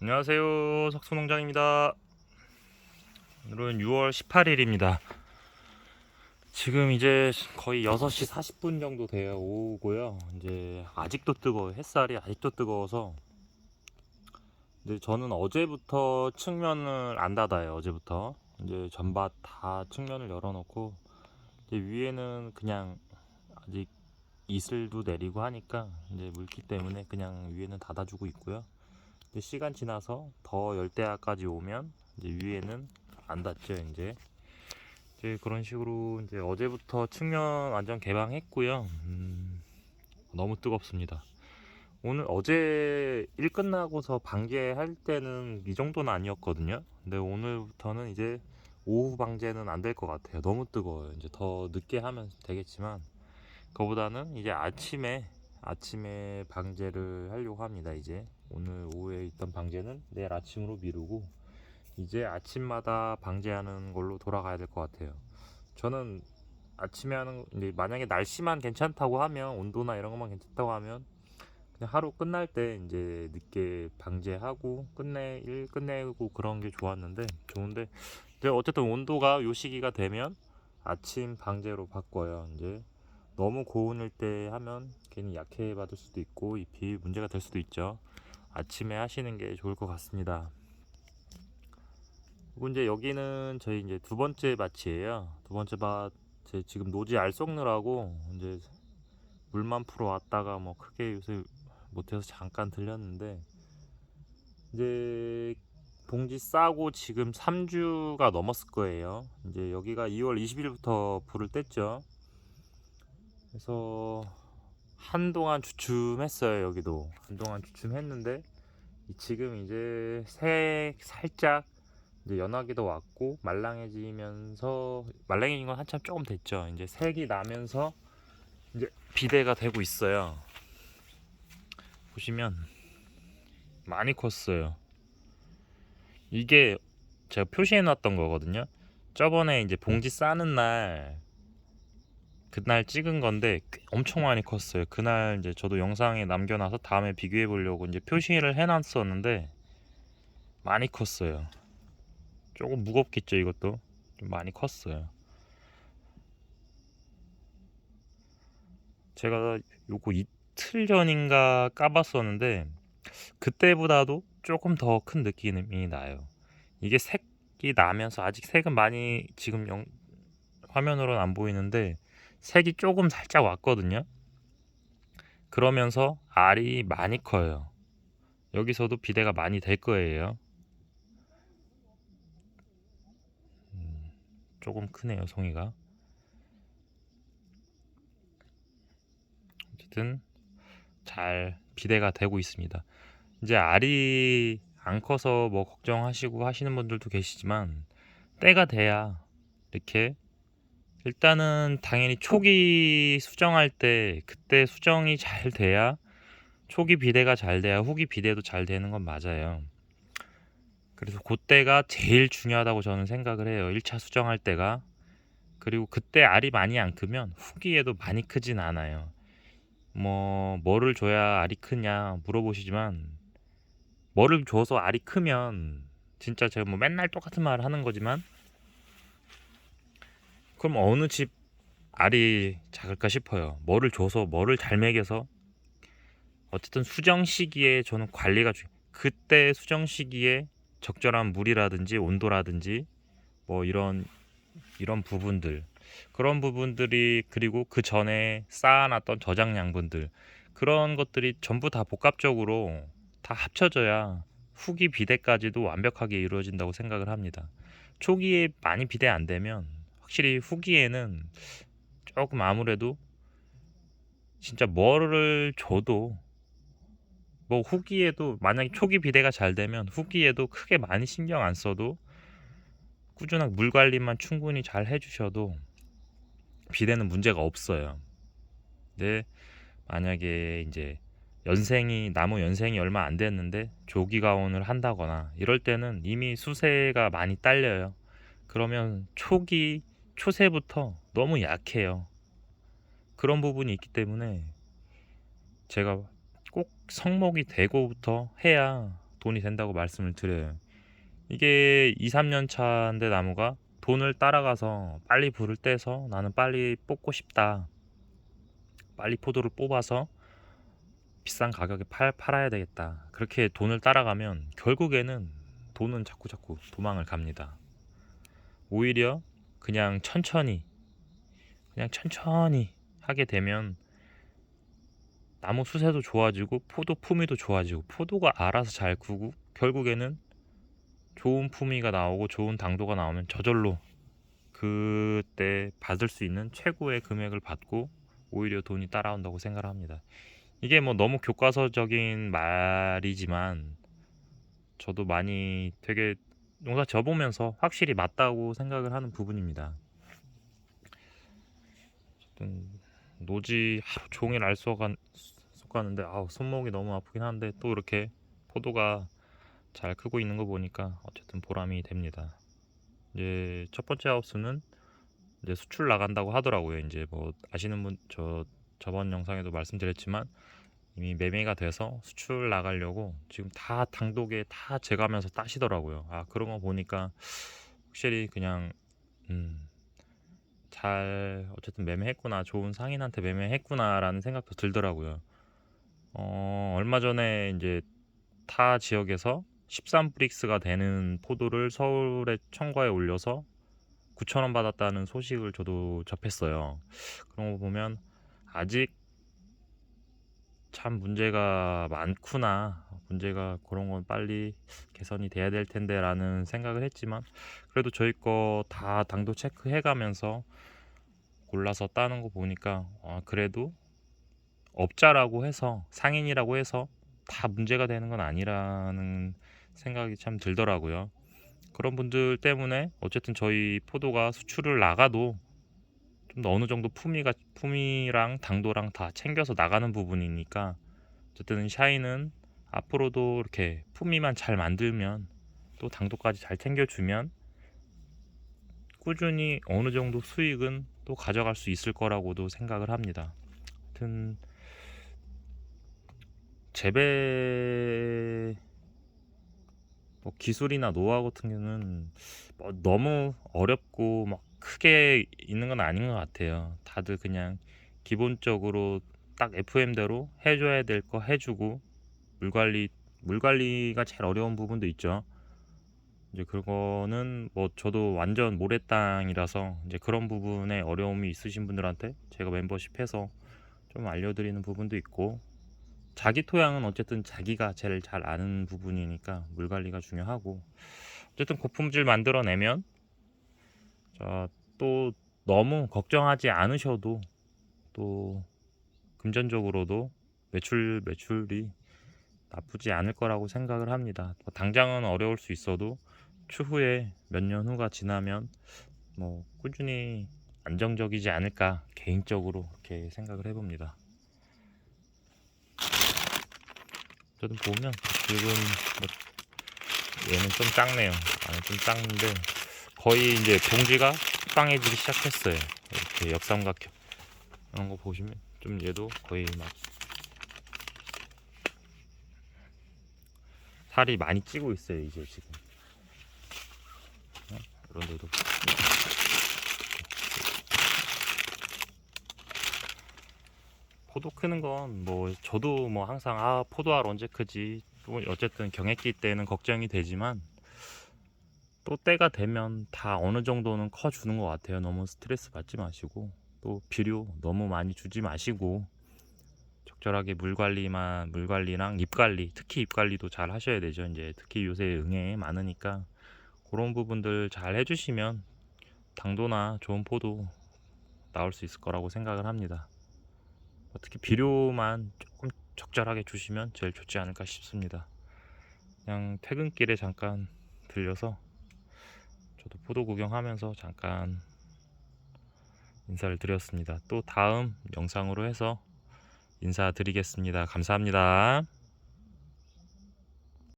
안녕하세요. 석수농장입니다. 오늘은 6월 18일입니다. 지금 이제 거의 6시 40분 정도 돼요 오후고요. 이제 아직도 뜨거워요 햇살이 아직도 뜨거워서. 근데 저는 어제부터 측면을 안 닫아요 어제부터. 이제 전밭 다 측면을 열어놓고 이제 위에는 그냥 아직 이슬도 내리고 하니까 이제 물기 때문에 그냥 위에는 닫아주고 있고요 이제 시간 지나서 더 열대야까지 오면 이제 위에는 안 닿죠 이제. 이제 그런 식으로 이제 어제부터 측면 완전 개방했고요. 음, 너무 뜨겁습니다. 오늘 어제 일 끝나고서 방제할 때는 이 정도는 아니었거든요. 근데 오늘부터는 이제 오후 방제는 안 될 것 같아요. 너무 뜨거워요. 이제 더 늦게 하면 되겠지만 그거보다는 이제 아침에 아침에 방제를 하려고 합니다 이제. 오늘 오후에 있던 방제는 내일 아침으로 미루고 이제 아침마다 방제하는 걸로 돌아가야 될 것 같아요. 저는 아침에 하는 만약에 날씨만 괜찮다고 하면 온도나 이런 것만 괜찮다고 하면 그냥 하루 끝날 때 이제 늦게 방제하고 끝내 일 끝내고 그런 게 좋았는데 좋은데 이제 어쨌든 온도가 요 시기가 되면 아침 방제로 바꿔요 이제. 너무 고온일 때 하면 괜히 약해 받을 수도 있고 잎이 문제가 될 수도 있죠. 아침에 하시는 게 좋을 것 같습니다. 그리고 이제 여기는 저희 이제 두 번째 밭이에요. 두 번째 밭, 제 지금 노지 알 썩느라고 이제 물만 풀어 왔다가 뭐 크게 요새 못해서 잠깐 들렸는데 이제 봉지 싸고 지금 3주가 넘었을 거예요. 이제 여기가 2월 20일부터 불을 뗐죠. 그래서 한동안 주춤했어요 여기도. 한동안 주춤했는데 이- 지금 이제 색 살짝 이제 연하기도 왔고 말랑해지면서 말랑해진 건 한참 조금 됐죠. 이제 색이 나면서 이제 비대가 되고 있어요. 보시면 많이 컸어요. 이게 제가 표시해 놨던 거거든요. 저번에 이제 봉지 싸는 날 그날 찍은 건데 꽤 엄청 많이 컸어요. 그날 이제 저도 영상에 남겨놔서 다음에 비교해 보려고 이제 표시를 해놨었는데 많이 컸어요. 조금 무겁겠죠 이것도 좀 많이 컸어요. 제가 요거 이틀 전인가 까봤었는데 그때보다도 조금 더 큰 느낌이 나요. 이게 색이 나면서 아직 색은 많이 지금 영, 화면으로는 안 보이는데 색이 조금 살짝 왔거든요. 그러면서 알이 많이 커요. 여기서도 비대가 많이 될 거예요. 음, 조금 크네요, 송이가. 어쨌든 잘 비대가 되고 있습니다. 이제 알이 안 커서 뭐 걱정하시고 하시는 분들도 계시지만 때가 돼야 이렇게 일단은 당연히 초기 수정할 때 그때 수정이 잘 돼야 초기 비대가 잘 돼야 후기 비대도 잘 되는 건 맞아요. 그래서 그때가 제일 중요하다고 저는 생각을 해요. 1차 수정할 때가. 그리고 그때 알이 많이 안 크면 후기에도 많이 크진 않아요. 뭐 뭐를 줘야 알이 크냐 물어보시지만 뭐를 줘서 알이 크면 진짜 제가 뭐 맨날 똑같은 말을 하는 거지만 그럼 어느 집 알이 작을까 싶어요. 뭐를 줘서 뭐를 잘 먹여서 어쨌든 수정 시기에 저는 관리가 중. 그때 수정 시기에 적절한 물이라든지 온도라든지 뭐 이런 이런 부분들 그런 부분들이 그리고 그 전에 쌓아놨던 저장 양분들 그런 것들이 전부 다 복합적으로 다 합쳐져야 후기 비대까지도 완벽하게 이루어진다고 생각을 합니다. 초기에 많이 비대 안 되면 확실히 후기에는 조금 아무래도 진짜 뭐를 줘도 뭐 후기에도 만약에 초기 비대가 잘 되면 후기에도 크게 많이 신경 안 써도 꾸준한 물 관리만 충분히 잘 해주셔도 비대는 문제가 없어요. 근데 만약에 이제 연생이 나무 연생이 얼마 안 됐는데 조기 가온을 한다거나 이럴 때는 이미 수세가 많이 딸려요. 그러면 초기 초세부터 너무 약해요. 그런 부분이 있기 때문에 제가 꼭 성목이 되고부터 해야 돈이 된다고 말씀을 드려요. 이게 2, 3년 차인데 나무가 돈을 따라가서 빨리 불을 떼서 나는 빨리 뽑고 싶다. 빨리 포도를 뽑아서 비싼 가격에 팔, 팔아야 되겠다. 그렇게 돈을 따라가면 결국에는 돈은 자꾸 자꾸 도망을 갑니다. 오히려 그냥 천천히 그냥 천천히 하게 되면 나무 수세도 좋아지고 포도 품위도 좋아지고 포도가 알아서 잘 크고 결국에는 좋은 품위가 나오고 좋은 당도가 나오면 저절로 그때 받을 수 있는 최고의 금액을 받고 오히려 돈이 따라온다고 생각을 합니다. 이게 뭐 너무 교과서적인 말이지만 저도 많이 되게 농사 져보면서 확실히 맞다고 생각을 하는 부분입니다. 어쨌든 노지 하루 종일 알 쏘가 쏘가는데 아우 손목이 너무 아프긴 한데 또 이렇게 포도가 잘 크고 있는 거 보니까 어쨌든 보람이 됩니다. 이제 첫 번째 하우스는 이제 수출 나간다고 하더라고요. 이제 뭐 아시는 분 저 저번 영상에도 말씀드렸지만 이미 매매가 돼서 수출 나가려고 지금 다 당독에 다 재가면서 따시더라고요. 아 그런 거 보니까 확실히 그냥 음, 잘 어쨌든 매매했구나 좋은 상인한테 매매했구나라는 생각도 들더라고요. 어 얼마 전에 이제 타 지역에서 13브릭스가 되는 포도를 서울의 청과에 올려서 9,000원 받았다는 소식을 저도 접했어요. 그런 거 보면 아직 참 문제가 많구나. 문제가 그런 건 빨리 개선이 돼야 될 텐데 라는 생각을 했지만 그래도 저희 거 다 당도 체크해 가면서 골라서 따는 거 보니까 아, 그래도 업자라고 해서 상인이라고 해서 다 문제가 되는 건 아니라는 생각이 참 들더라고요. 그런 분들 때문에 어쨌든 저희 포도가 수출을 나가도 좀더 어느 정도 품위가 품위랑 당도랑 다 챙겨서 나가는 부분이니까 어쨌든 샤이는 앞으로도 이렇게 품위만 잘 만들면 또 당도까지 잘 챙겨주면 꾸준히 어느 정도 수익은 또 가져갈 수 있을 거라고도 생각을 합니다. 하여튼 재배 뭐 기술이나 노하우 같은 경우는 뭐 너무 어렵고 막 크게 있는 건 아닌 것 같아요. 다들 그냥 기본적으로 딱 FM대로 해줘야 될 거 해주고 물 관리 물 관리가 제일 어려운 부분도 있죠. 이제 그거는 뭐 저도 완전 모래땅이라서 이제 그런 부분에 어려움이 있으신 분들한테 제가 멤버십해서 좀 알려드리는 부분도 있고 자기 토양은 어쨌든 자기가 제일 잘 아는 부분이니까 물 관리가 중요하고 어쨌든 고품질 만들어내면 자, 또 너무 걱정하지 않으셔도 또 금전적으로도 매출 매출이 나쁘지 않을 거라고 생각을 합니다. 뭐 당장은 어려울 수 있어도 추후에 몇 년 후가 지나면 뭐 꾸준히 안정적이지 않을까 개인적으로 이렇게 생각을 해봅니다. 어쨌든 보면 지금 뭐 얘는 좀 작네요. 안에 좀 작는데 거의 이제 봉지가 빵해지기 시작했어요. 이렇게 역삼각형 이런 거 보시면 좀 얘도 거의 막 살이 많이 찌고 있어요 이제 지금 어? 이런 데도 포도 크는 건 뭐 저도 뭐 항상 아 포도알 언제 크지 또 어쨌든 경액기 때는 걱정이 되지만 또 때가 되면 다 어느 정도는 커 주는 것 같아요. 너무 스트레스 받지 마시고 또 비료 너무 많이 주지 마시고 적절하게 물 관리만 물 관리랑 잎 관리 특히 잎 관리도 잘 하셔야 되죠. 이제 특히 요새 응애 많으니까 그런 부분들 잘 해주시면 당도나 좋은 포도 나올 수 있을 거라고 생각을 합니다. 특히 비료만 조금 적절하게 주시면 제일 좋지 않을까 싶습니다. 그냥 퇴근길에 잠깐 들려서 저도 포도 구경하면서 잠깐 인사를 드렸습니다 또 다음 영상으로 해서 인사드리겠습니다. 감사합니다.